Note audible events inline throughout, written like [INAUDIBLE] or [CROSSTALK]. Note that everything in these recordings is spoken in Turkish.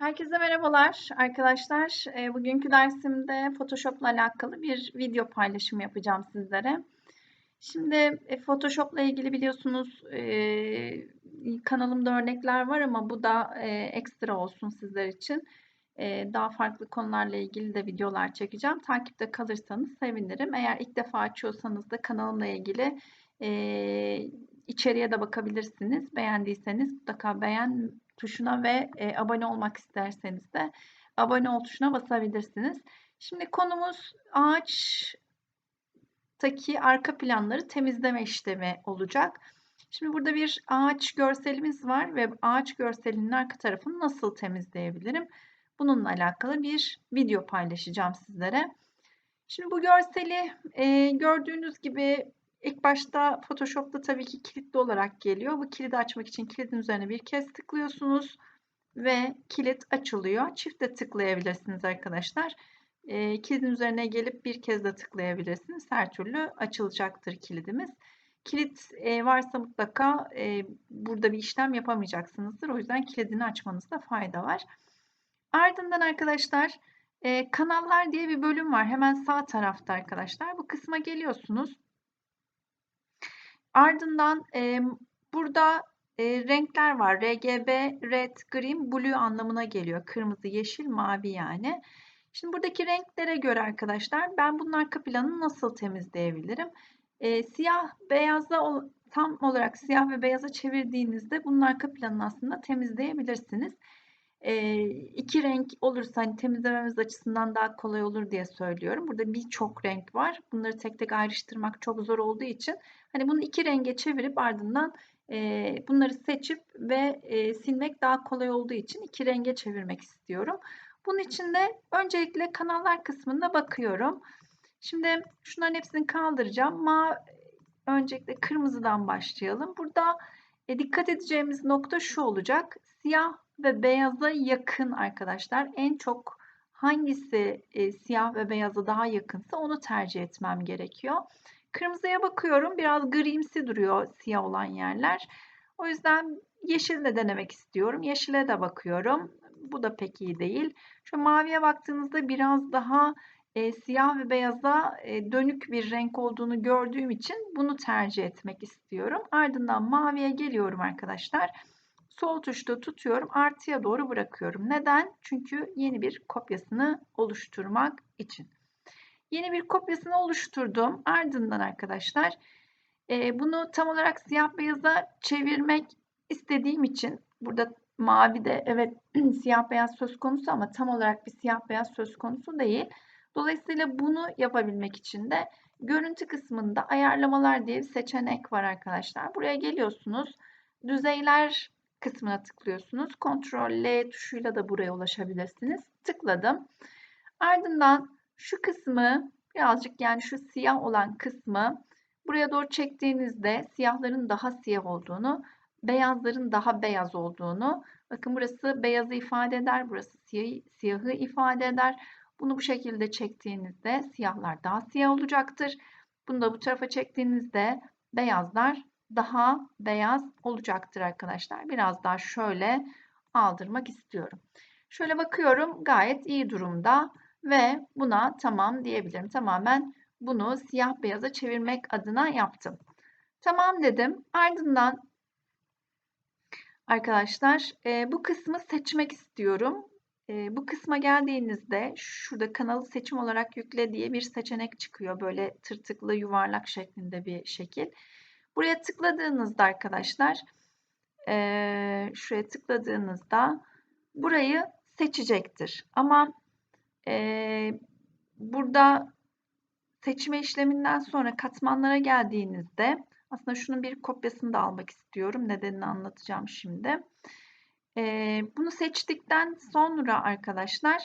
Herkese merhabalar arkadaşlar. E, bugünkü dersimde Photoshop'la alakalı bir video paylaşımı yapacağım sizlere. Şimdi e, Photoshop'la ilgili biliyorsunuz e, kanalımda örnekler var ama bu da ekstra olsun sizler için. Daha farklı konularla ilgili de videolar çekeceğim. Takipte kalırsanız sevinirim. Eğer ilk defa açıyorsanız da kanalımla ilgili içeriye de bakabilirsiniz. Beğendiyseniz mutlaka beğen tuşuna ve e, abone olmak isterseniz de abone ol tuşuna basabilirsiniz. Şimdi konumuz ağaçtaki arka planları temizleme işlemi olacak. Şimdi burada bir ağaç görselimiz var ve ağaç görselinin arka tarafını nasıl temizleyebilirim? Bununla alakalı bir video paylaşacağım sizlere. Şimdi bu görseli e, gördüğünüz gibi İlk başta Photoshop'ta tabii ki kilitli olarak geliyor. Bu kilidi açmak için kilidin üzerine bir kez tıklıyorsunuz ve kilit açılıyor. Çifte tıklayabilirsiniz arkadaşlar. E, kilidin üzerine gelip bir kez de tıklayabilirsiniz. Her türlü açılacaktır kilidimiz. Kilit e, varsa mutlaka e, burada bir işlem yapamayacaksınızdır. O yüzden kilidini açmanızda fayda var. Ardından arkadaşlar e, kanallar diye bir bölüm var. Hemen sağ tarafta arkadaşlar. Bu kısma geliyorsunuz. Ardından e, burada e, renkler var. RGB, red, green, blue anlamına geliyor. Kırmızı, yeşil, mavi yani. Şimdi buradaki renklere göre arkadaşlar ben bunun arka planını nasıl temizleyebilirim? E, siyah beyaza tam olarak siyah ve beyaza çevirdiğinizde bunun arka planını aslında temizleyebilirsiniz. E, iki renk olursa hani temizlememiz açısından daha kolay olur diye söylüyorum. Burada birçok renk var. Bunları tek tek ayrıştırmak çok zor olduğu için hani bunu iki renge çevirip ardından e, bunları seçip ve e, silmek daha kolay olduğu için iki renge çevirmek istiyorum. Bunun için de öncelikle kanallar kısmına bakıyorum. Şimdi şunların hepsini kaldıracağım. Ma öncelikle kırmızıdan başlayalım. Burada e, dikkat edeceğimiz nokta şu olacak. Siyah ve beyaza yakın arkadaşlar. En çok hangisi e, siyah ve beyaza daha yakınsa onu tercih etmem gerekiyor. Kırmızıya bakıyorum. Biraz grimsi duruyor siyah olan yerler. O yüzden yeşil de denemek istiyorum. Yeşile de bakıyorum. Bu da pek iyi değil. Şu maviye baktığınızda biraz daha e, siyah ve beyaza e, dönük bir renk olduğunu gördüğüm için bunu tercih etmek istiyorum. Ardından maviye geliyorum arkadaşlar. Sol tuşta tutuyorum. Artıya doğru bırakıyorum. Neden? Çünkü yeni bir kopyasını oluşturmak için. Yeni bir kopyasını oluşturdum. Ardından arkadaşlar e, bunu tam olarak siyah beyaza çevirmek istediğim için burada mavi de evet [CLEARS THROAT] siyah beyaz söz konusu ama tam olarak bir siyah beyaz söz konusu değil. Dolayısıyla bunu yapabilmek için de görüntü kısmında ayarlamalar diye bir seçenek var arkadaşlar. Buraya geliyorsunuz. Düzeyler kısmına tıklıyorsunuz. Ctrl L tuşuyla da buraya ulaşabilirsiniz. Tıkladım. Ardından şu kısmı birazcık yani şu siyah olan kısmı buraya doğru çektiğinizde siyahların daha siyah olduğunu, beyazların daha beyaz olduğunu, bakın burası beyazı ifade eder, burası siyahı, siyahı ifade eder. Bunu bu şekilde çektiğinizde siyahlar daha siyah olacaktır. Bunu da bu tarafa çektiğinizde beyazlar daha beyaz olacaktır arkadaşlar. Biraz daha şöyle aldırmak istiyorum. Şöyle bakıyorum gayet iyi durumda ve buna tamam diyebilirim. Tamamen bunu siyah beyaza çevirmek adına yaptım. Tamam dedim. Ardından arkadaşlar e, bu kısmı seçmek istiyorum. E, bu kısma geldiğinizde şurada kanalı seçim olarak yükle diye bir seçenek çıkıyor. Böyle tırtıklı yuvarlak şeklinde bir şekil. Buraya tıkladığınızda arkadaşlar e, şuraya tıkladığınızda burayı seçecektir. Ama e, burada seçme işleminden sonra katmanlara geldiğinizde aslında şunun bir kopyasını da almak istiyorum. Nedenini anlatacağım şimdi. E, bunu seçtikten sonra arkadaşlar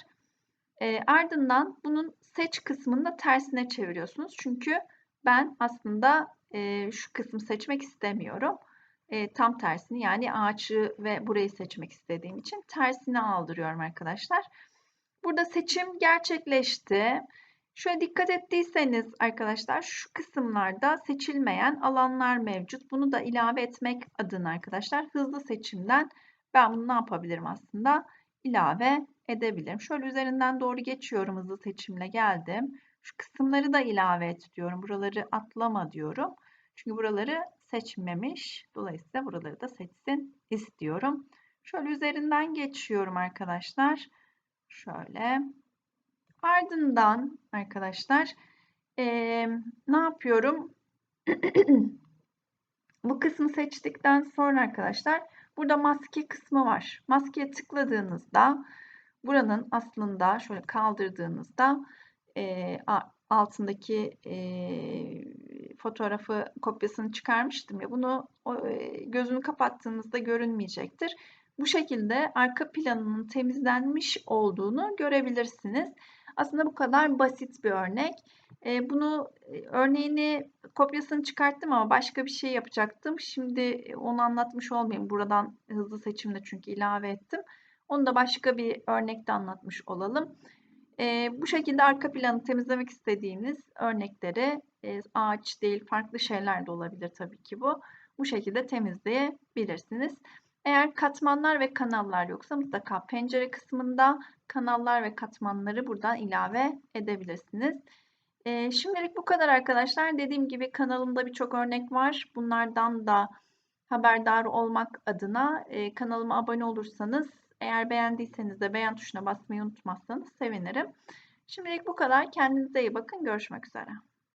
e, ardından bunun seç kısmını da tersine çeviriyorsunuz. Çünkü ben aslında e, şu kısmı seçmek istemiyorum. E, tam tersini yani ağaçı ve burayı seçmek istediğim için tersini aldırıyorum arkadaşlar. Burada seçim gerçekleşti. Şöyle dikkat ettiyseniz arkadaşlar şu kısımlarda seçilmeyen alanlar mevcut. Bunu da ilave etmek adına arkadaşlar hızlı seçimden ben bunu ne yapabilirim aslında? ilave edebilirim. Şöyle üzerinden doğru geçiyorum hızlı seçimle geldim. Şu kısımları da ilave et diyorum. Buraları atlama diyorum. Çünkü buraları seçmemiş. Dolayısıyla buraları da seçsin istiyorum. Şöyle üzerinden geçiyorum arkadaşlar. Şöyle. Ardından arkadaşlar ee, ne yapıyorum? [CLEARS THROAT] Bu kısmı seçtikten sonra arkadaşlar burada maske kısmı var. Maskeye tıkladığınızda buranın aslında şöyle kaldırdığınızda e, altındaki e, fotoğrafı kopyasını çıkarmıştım ya bunu e, gözünü kapattığınızda görünmeyecektir. Bu şekilde arka planının temizlenmiş olduğunu görebilirsiniz. Aslında bu kadar basit bir örnek. E, bunu örneğini kopyasını çıkarttım ama başka bir şey yapacaktım. Şimdi onu anlatmış olmayayım. Buradan hızlı seçimde çünkü ilave ettim. Onu da başka bir örnekte anlatmış olalım. E, bu şekilde arka planı temizlemek istediğiniz örnekleri e, ağaç değil farklı şeyler de olabilir tabii ki bu. Bu şekilde temizleyebilirsiniz. Eğer katmanlar ve kanallar yoksa mutlaka pencere kısmında kanallar ve katmanları buradan ilave edebilirsiniz. Ee, şimdilik bu kadar arkadaşlar. Dediğim gibi kanalımda birçok örnek var. Bunlardan da haberdar olmak adına e, kanalıma abone olursanız eğer beğendiyseniz de beğen tuşuna basmayı unutmazsanız sevinirim. Şimdilik bu kadar. Kendinize iyi bakın. Görüşmek üzere.